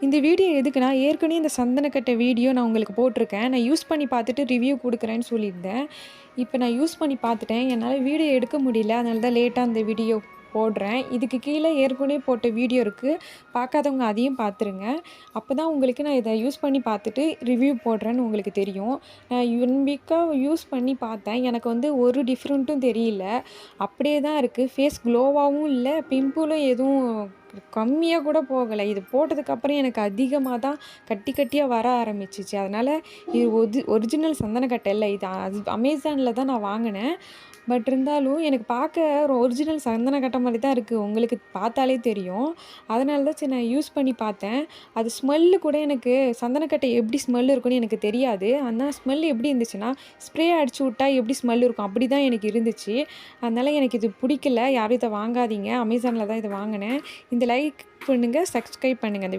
இந்த வீடியோ எதுக்குன்னா ஏற்கனவே இந்த சந்தனக்கட்டை வீடியோ நான் உங்களுக்கு போட்டிருக்கேன். நான் யூஸ் பண்ணி பார்த்துட்டு ரிவ்யூ கொடுக்குறேன்னு சொல்லியிருந்தேன். இப்போ நான் யூஸ் பண்ணி பார்த்துட்டேன். என்னால் வீடியோ எடுக்க முடியல. அதனால தான் லேட்டாக அந்த வீடியோ போடுறேன். இதுக்கு கீழே ஏற்கனவே போட்ட வீடியோ இருக்குது பார்க்காதவங்க அதையும் பார்த்துருங்க. அப்போ தான் உங்களுக்கு நான் இதை யூஸ் பண்ணி பார்த்துட்டு ரிவ்யூ போடுறேன்னு உங்களுக்கு தெரியும். நான் ஒன் வீக்காக யூஸ் பண்ணி பார்த்தேன். எனக்கு வந்து ஒரு டிஃப்ரெண்ட்டும் தெரியல. அப்படியே தான் இருக்குது ஃபேஸ் க்ளோவாகவும் இல்லை பிம்பிளும் எதுவும் கம்மியாக கூட போகலை. இது போட்டதுக்கப்புறம் எனக்கு அதிகமாக தான் கட்டி கட்டியாக வர ஆரம்பிச்சிச்சு. அதனால் இது ஒது ஒரிஜினல் சந்தனக்கட்டை இல்லை. இது அது அமேசானில் தான் நான் வாங்கினேன். பட் இருந்தாலும் எனக்கு பார்க்க ஒரு ஒரிஜினல் சந்தனக்கட்டை மாதிரி தான் இருக்குது உங்களுக்கு பார்த்தாலே தெரியும். அதனால தான் சரி நான் யூஸ் பண்ணி பார்த்தேன். அது ஸ்மெல்லு கூட எனக்கு சந்தனக்கட்டை எப்படி ஸ்மெல் இருக்கும்னு எனக்கு தெரியாது. ஆனால் ஸ்மெல் எப்படி இருந்துச்சுன்னா ஸ்ப்ரே அடிச்சு விட்டா எப்படி ஸ்மெல் இருக்கும்? அப்படி தான் எனக்கு இருந்துச்சு. அதனால் எனக்கு இது பிடிக்கல. யாரும் இதை வாங்காதீங்க. அமேசானில் தான் இதை வாங்கினேன். இந்த லைக் பண்ணுங்கள் சப்ஸ்கிரைப் பண்ணுங்கள் அந்த